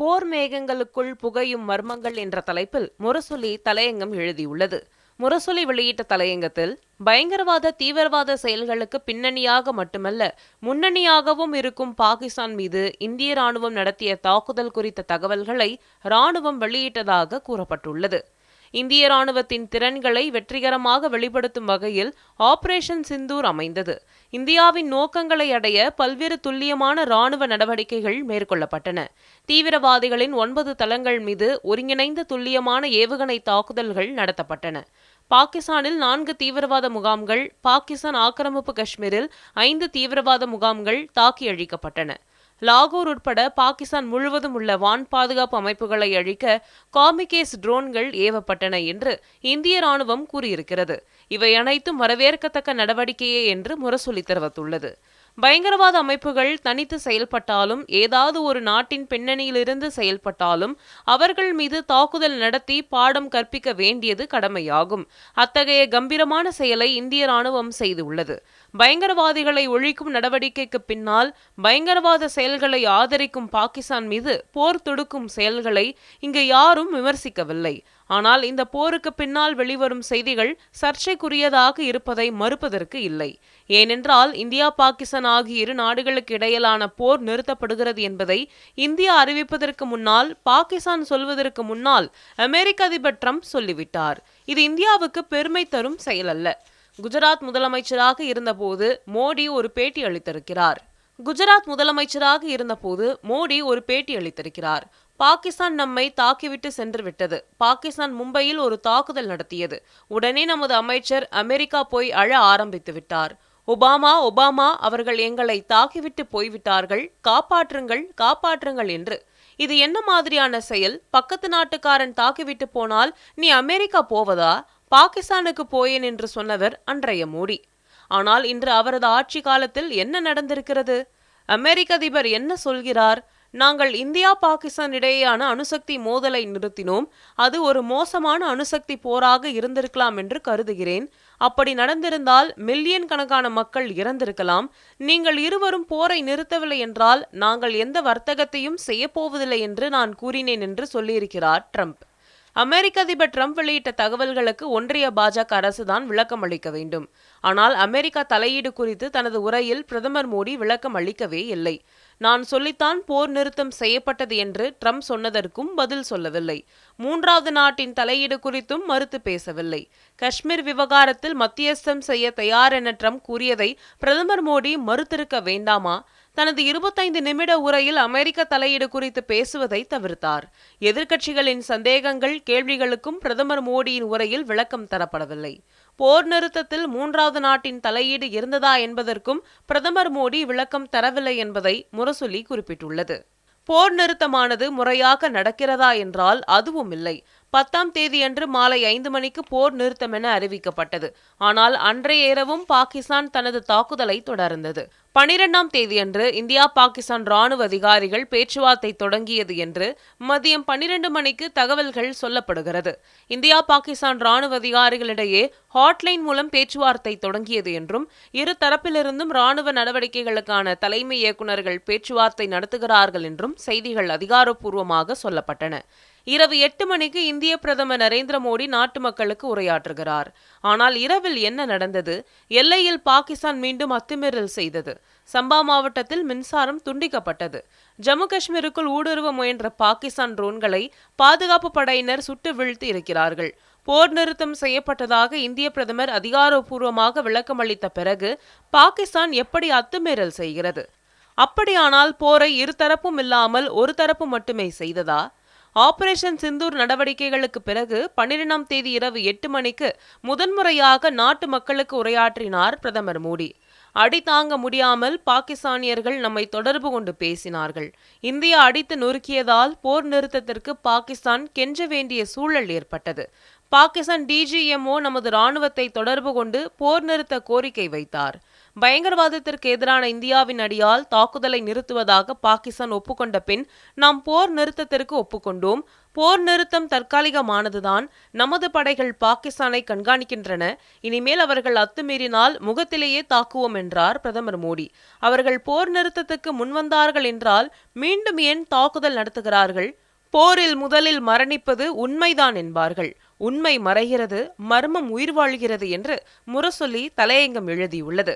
போர் மேகங்களுக்குள் புகையும் மர்மங்கள் என்ற தலைப்பில் முரசொலி தலையங்கம் எழுதியுள்ளது. முரசொலி வெளியிட்ட தலையங்கத்தில் பயங்கரவாத தீவிரவாத செயல்களுக்கு பின்னணியாக மட்டுமல்ல முன்னணியாகவும் இருக்கும் பாகிஸ்தான் மீது இந்திய ராணுவம் நடத்திய தாக்குதல் குறித்த தகவல்களை ராணுவம் வெளியிட்டதாக கூறப்பட்டுள்ளது. இந்திய ராணுவத்தின் திறன்களை வெற்றிகரமாக வெளிப்படுத்தும் வகையில் ஆபரேஷன் சிந்தூர் அமைந்தது. இந்தியாவின் நோக்கங்களை அடைய பல்வேறு துல்லியமான ராணுவ நடவடிக்கைகள் மேற்கொள்ளப்பட்டன. தீவிரவாதிகளின் ஒன்பது தளங்கள் மீது ஒருங்கிணைந்த துல்லியமான ஏவுகணை தாக்குதல்கள் நடத்தப்பட்டன. பாகிஸ்தானில் நான்கு தீவிரவாத முகாம்கள் பாகிஸ்தான் ஆக்கிரமிப்பு காஷ்மீரில் ஐந்து தீவிரவாத முகாம்கள் தாக்கி அழிக்கப்பட்டன லாகூர் உட்பட பாகிஸ்தான் முழுவதும் உள்ள வான் பாதுகாப்பு அமைப்புகளை அழிக்க காமிகேஸ் ட்ரோன்கள் ஏவப்பட்டன என்று இந்திய ராணுவம் கூறியிருக்கிறது. இவை அனைத்தும் வரவேற்கத்தக்க நடவடிக்கையே என்று முரசொலி தெரிவித்துள்ளது. பயங்கரவாத அமைப்புகள் தனித்து செயல்பட்டாலும் ஏதாவது ஒரு நாட்டின் பின்னணியிலிருந்து செயல்பட்டாலும் அவர்கள் மீது தாக்குதல் நடத்தி பாடம் கற்பிக்க வேண்டியது கடமையாகும். அத்தகைய கம்பீரமான செயலை இந்திய ராணுவம் செய்துள்ளது. பயங்கரவாதிகளை ஒழிக்கும் நடவடிக்கைக்கு பின்னால் பயங்கரவாத செயல்களை ஆதரிக்கும் பாகிஸ்தான் மீது போர் தொடுக்கும் செயல்களை இங்கு யாரும் விமர்சிக்கவில்லை. ஆனால் இந்த போருக்கு பின்னால் வெளிவரும் செய்திகள் சர்ச்சைக்குரியதாக இருப்பதை மறுப்பதற்கு இல்லை. ஏனென்றால் இந்தியா பாகிஸ்தான் ஆகிய இரு நாடுகளுக்கு இடையிலான போர் நிறுத்தப்படுகிறது என்பதை இந்தியா அறிவிப்பதற்கு முன்னால் பாகிஸ்தான் சொல்வதற்கு முன்னால் அமெரிக்க அதிபர் ட்ரம்ப் சொல்லிவிட்டார். இது இந்தியாவுக்கு பெருமை தரும் செயலல்ல. குஜராத் முதலமைச்சராக இருந்தபோது மோடி ஒரு பேட்டி அளித்திருக்கிறார். குஜராத் முதலமைச்சராக இருந்தபோது மோடி ஒரு பேட்டி அளித்திருக்கிறார். பாகிஸ்தான் நம்மை தாக்கிவிட்டு சென்று விட்டது பாகிஸ்தான் மும்பையில் ஒரு தாக்குதல் நடத்தியது. உடனே நமது அமைச்சர் அமெரிக்கா போய் அழ ஆரம்பித்து விட்டார். ஒபாமா ஒபாமா அவர்கள் எங்களை தாக்கிவிட்டு போய்விட்டார்கள். காப்பாற்றுங்கள் காப்பாற்றுங்கள் என்று. இது என்ன மாதிரியான செயல்? பக்கத்து நாட்டுக்காரன் தாக்கிவிட்டு போனால் நீ அமெரிக்கா போவதா? பாகிஸ்தானுக்கு போயேன் என்று சொன்னவர் அன்றைய மோடி. ஆனால் இன்று அவரது ஆட்சி காலத்தில் என்ன நடந்திருக்கிறது? அமெரிக்க அதிபர் என்ன சொல்கிறார்? நாங்கள் இந்தியா பாகிஸ்தான் இடையேயான அணுசக்தி மோதலை நிறுத்தினோம். அது ஒரு மோசமான அணுசக்தி போராக இருந்திருக்கலாம் என்று கருதுகிறேன். அப்படி நடந்திருந்தால் மில்லியன் கணக்கான மக்கள் இறந்திருக்கலாம். நீங்கள் இருவரும் போரை நிறுத்தவில்லை என்றால் நாங்கள் எந்த வர்த்தகத்தையும் செய்யப்போவதில்லை என்று நான் கூறினேன் என்று சொல்லியிருக்கிறார் ட்ரம்ப். அமெரிக்க அதிபர் ட்ரம்ப் வெளியிட்ட தகவல்களுக்கு ஒன்றிய பாஜக அரசுதான் விளக்கம் அளிக்க வேண்டும். ஆனால் அமெரிக்கா தலையீடு குறித்து தனது உரையில் பிரதமர் மோடி விளக்கம் அளிக்கவே இல்லை. நான் சொல்லித்தான் போர் நிறுத்தம் செய்யப்பட்டது என்று ட்ரம்ப் சொன்னதற்கும் பதில் சொல்லவில்லை. மூன்றாவது நாட்டின் தலையீடு குறித்தும் மறுத்து பேசவில்லை. காஷ்மீர் விவகாரத்தில் மத்தியஸ்தம் செய்ய தயார் என ட்ரம்ப் கூறியதை பிரதமர் மோடி மறுத்திருக்க வேண்டாமா? தனது இருபத்தைந்து நிமிட உரையில் அமெரிக்க தலையீடு குறித்து பேசுவதை தவிர்த்தார். எதிர்க்கட்சிகளின் சந்தேகங்கள் கேள்விகளுக்கும் பிரதமர் மோடியின் உரையில் விளக்கம் தரப்படவில்லை. போர் நிறுத்தத்தில் மூன்றாவது நாட்டின் தலையீடு இருந்ததா என்பதற்கும் பிரதமர் மோடி விளக்கம் தரவில்லை என்பதை முரசொலி குறிப்பிட்டுள்ளது. போர் நிறுத்தமானது முறையாக நடக்கிறதா என்றால் அதுவும் இல்லை. பத்தாம் தேதியன்று மாலை ஐந்து மணிக்கு போர் நிறுத்தம் என அறிவிக்கப்பட்டது. ஆனால் அன்றைய இரவும் பாகிஸ்தான் தனது தாக்குதலை தொடர்ந்தது. பனிரெண்டாம் தேதியன்று இந்தியா பாகிஸ்தான் ராணுவ அதிகாரிகள் பேச்சுவார்த்தை தொடங்கியது என்று மதியம் பனிரெண்டு மணிக்கு தகவல்கள் சொல்லப்படுகிறது. இந்தியா பாகிஸ்தான் ராணுவ அதிகாரிகளிடையே ஹாட்லைன் மூலம் பேச்சுவார்த்தை தொடங்கியது என்றும் இரு தரப்பிலிருந்தும் ராணுவ நடவடிக்கைகளுக்கான தலைமை இயக்குநர்கள் பேச்சுவார்த்தை நடத்துகிறார்கள் என்றும் செய்திகள் அதிகாரப்பூர்வமாக சொல்லப்பட்டன. இரவு எட்டு மணிக்கு இந்திய பிரதமர் நரேந்திர மோடி நாட்டு மக்களுக்கு உரையாற்றுகிறார். ஆனால் இரவில் என்ன நடந்தது? எல்லையில் பாகிஸ்தான் மீண்டும் அத்துமீறல் செய்தது. சம்பா மாவட்டத்தில் மின்சாரம் துண்டிக்கப்பட்டது. ஜம்மு காஷ்மீருக்குள் ஊடுருவ முயன்ற பாகிஸ்தான் ட்ரோன்களை பாதுகாப்பு படையினர் சுட்டு வீழ்த்தி இருக்கிறார்கள். போர் நிறுத்தம் செய்யப்பட்டதாக இந்திய பிரதமர் அதிகாரப்பூர்வமாக விளக்கம் அளித்த பிறகு பாகிஸ்தான் எப்படி அத்துமீறல் செய்கிறது? அப்படியானால் போரை இருதரப்பும் இல்லாமல் ஒரு தரப்பு மட்டுமே செய்ததா? ஆபரேஷன் சிந்தூர் நடவடிக்கைகளுக்கு பிறகு பன்னிரெண்டாம் தேதி இரவு எட்டு மணிக்கு முதன்முறையாக நாட்டு மக்களுக்கு உரையாற்றினார் பிரதமர் மோடி. அடி தாங்க முடியாமல் பாகிஸ்தானியர்கள் நம்மை தொடர்பு கொண்டு பேசினார்கள். இந்தியா அடித்து நொறுக்கியதால் போர் நிறுத்தத்திற்கு பாகிஸ்தான் கெஞ்ச வேண்டிய சூழல் ஏற்பட்டது. பாகிஸ்தான் டிஜிஎம்ஓ நமது ராணுவத்தை தொடர்பு கொண்டு போர் நிறுத்த கோரிக்கை வைத்தார். பயங்கரவாதத்திற்கு எதிரான இந்தியாவின் அடியால் தாக்குதலை நிறுத்துவதாக பாகிஸ்தான் ஒப்புக்கொண்ட பின் நாம் போர் நிறுத்தத்திற்கு ஒப்புக்கொண்டோம். போர் நிறுத்தம் தற்காலிகமானதுதான். நமது படைகள் பாகிஸ்தானை கண்காணிக்கின்றன. இனிமேல் அவர்கள் அத்துமீறினால் முகத்திலேயே தாக்குவோம் என்றார் பிரதமர் மோடி. அவர்கள் போர் நிறுத்தத்துக்கு முன்வந்தார்கள் என்றால் மீண்டும் ஏன் தாக்குதல் நடத்துகிறார்கள்? போரில் முதலில் மரணிப்பது உண்மைதான் என்பார்கள். உண்மை மறைகிறது மர்மம் உயிர் வாழ்கிறது என்று முரசொலி தலையங்கம் எழுதியுள்ளது.